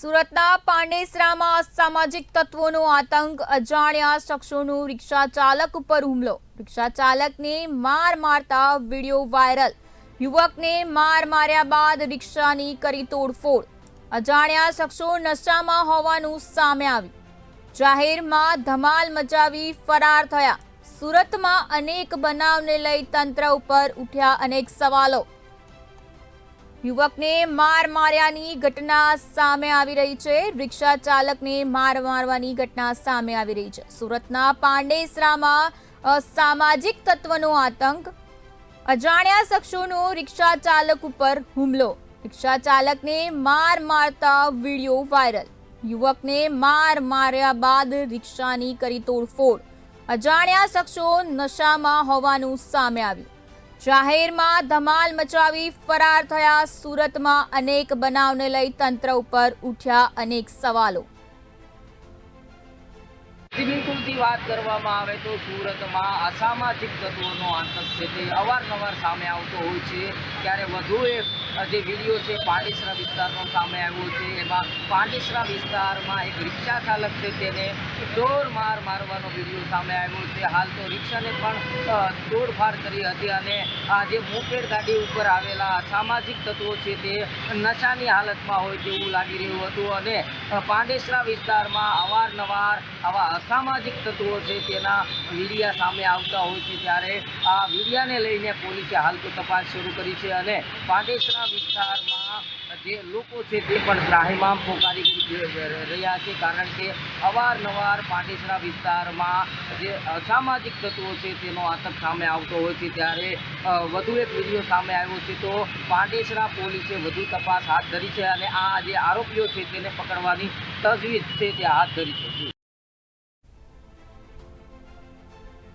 સુરતના પાંડેસરામાં અસામાજિક તત્વોનો આતંક, અજાણ્યા શખ્સોનું રિક્ષા ચાલક ઉપર હુમલો. રિક્ષા ચાલકને માર મારતા વીડિયો વાયરલ. યુવકને માર માર્યા બાદ રિક્ષાની કરી તોડફોડ. અજાણ્યા શખ્સો નશામાં હોવાનું સામે આવ્યું. જાહેરમાં ધમાલ મચાવી ફરાર થયા. સુરતમાં અનેક બનાવને લઈ તંત્ર ઉપર ઉઠ્યા અનેક સવાલો. યુવકને માર માર્યાની ઘટના સામે આવી રહી છે. રિક્ષા ચાલકને માર મારવાની ઘટના સામે આવી રહી છે. સુરતના પાંડેસરામાં સામાજિક તત્વનો આતંક. અજાણ્યા શખ્સોનો રિક્ષા ચાલક ઉપર હુમલો. રિક્ષા ચાલકને માર મારતા વીડિયો વાયરલ. યુવકને માર માર્યા બાદ રિક્ષાની કરી તોડફોડ. અજાણ્યા શખ્સો નશામાં હોવાનું સામે આવ્યું. જાહેરમાં ધમાલ મચાવી ફરાર થયા સુરતમાં અનેક બનાવને લઈ તંત્ર ઉપર ઉઠ્યા અનેક સવાલો. બિલકુલથી વાત કરવામાં આવે તો સુરતમાં અસામાજિક તત્વોનો આતંક છે તે અવારનવાર સામે આવતો હોય છે. ત્યારે વધુ એક જે વીડિયો છે, પાંડેસરા વિસ્તારનો સામે આવ્યો છે. એમાં પાંડેસરા વિસ્તારમાં એક રિક્ષા ચાલક છે, તેને દોર માર મારવાનો વીડિયો સામે આવ્યો છે. હાલ તો રિક્ષાને પણ તોડફાડ કરી હતી અને આ જે મોપેડ ગાડી ઉપર આવેલા અસામાજિક તત્વો છે, તે નશાની હાલતમાં હોય તેવું લાગી રહ્યું હતું અને પાંડેસરા વિસ્તારમાં અવારનવાર આવા અસામાજિક તત્વો છે, તેના વીડિયા સામે આવતા હોય છે. ત્યારે આ વીડિયાને લઈને પોલીસે હાલ તો તપાસ શરૂ કરી છે અને પાંડેસરા વિસ્તારમાં જે લોકો છે તે પણ ત્રાહીમામ પોકારી રહ્યા છે કારણ કે અવારનવાર પાંડેસરા વિસ્તારમાં જે અસામાજિક તત્વો છે તેનો આતંક સામે આવતો હોય છે. ત્યારે વધુ એક વીડિયો સામે આવ્યો છે તો પાંડેસરા પોલીસે વધુ તપાસ હાથ ધરી છે અને આ જે આરોપીઓ છે તેને પકડવાની તજવીજ છે તે હાથ ધરી છે.